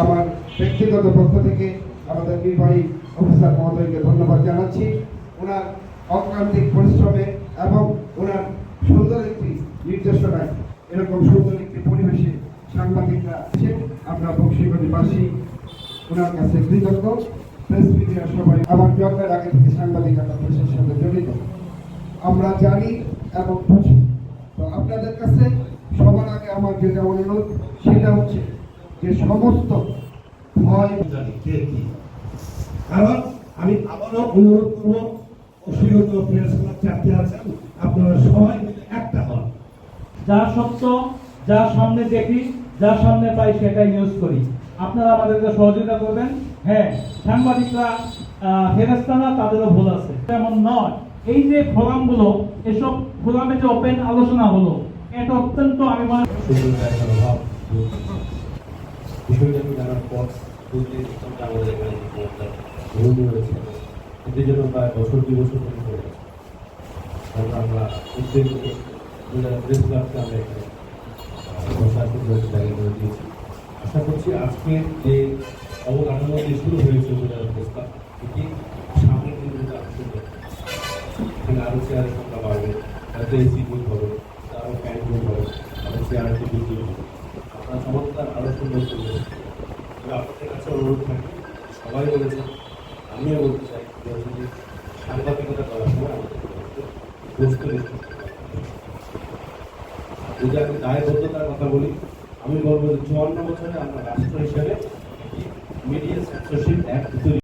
আমার ব্যক্তিগত পক্ষ থেকে আমাদের নির্বাহী অফিসার মহোদয়কে ধন্যবাদ জানাচ্ছি। ওনার অক্রান্তিক পরিশ্রমে এবং ওনার সুন্দর একটি নির্দেশনায় এরকম সুন্দর একটি পরিবেশে সাংবাদিকরা আছেন। আমরা বংশীবাদীবাসী ওনার কাছে কৃতজ্ঞ। প্রেস মিডিয়া সবাই আমার জন্মের আগে থেকে সাংবাদিকতা পেশার সাথে জড়িত। আমরা জানি এবং বুঝি। তো আপনাদের কাছে সবার আগে আমার যেটা অনুরোধ, সেটা হচ্ছে যে সমস্ত ভয় জানি কে কি। কারণ আমি আবারও অনুরোধ করব অসুবিধ প্রেস ক্লাব চারটে আছেন আপনারা সবাই মিলে একটা হন। যা সত্য যা সামনে দেখি যা সামনে পাই সেটাই নিউজ করি। আপনারা আমাদেরকে সহযোগিতা করবেন। হ্যাঁ সাংবাদিকরা আহ, ফেরেস্তা তাদেরও ভুল আছে। তেমন নয়। এই যে ফোরামগুলো এসব ফোরামে যে ওপেন আলোচনা হলো এটা অত্যন্ত আমি মনে বিষয়টাকে জানার পর বুঝতে যে আমাদের এখানে যে ভুল রয়েছে এদের জন্য প্রায় বছর, দুই বছর ধরে করে গেছে। তারপর আমরা উদ্যোগ প্রেস ক্লাবকে আমরা এখানে জায়গা করে দিয়েছি। আশা করছি আজকে যে অবকাঠামো দিয়ে শুরু হয়েছে উপজেলা প্রেস ক্লাব এটি সামনের দিনগুলোতে সুন্দর এখানে আরও চেয়ারের সংখ্যা বাড়বে হয়তো এসি বুথ আরও ফ্যান বুথ হবে আরও চেয়ার টেবিল বুথ হবে আপনার চমৎকার আরও সুন্দর সুন্দর আপনাদের কাছে অনুরোধ থাকে সবাই বলেছে আমিও বলতে চাই যদি সাংবাদিকতা করার সময় আমাদের যদি আমি দায়বদ্ধতার কথা বলি, আমি বলব যে চুয়ান্ন বছরে আমরা রাষ্ট্র হিসেবে মিডিয়া সেন্সরশিপ অ্যাক্ট তৈরি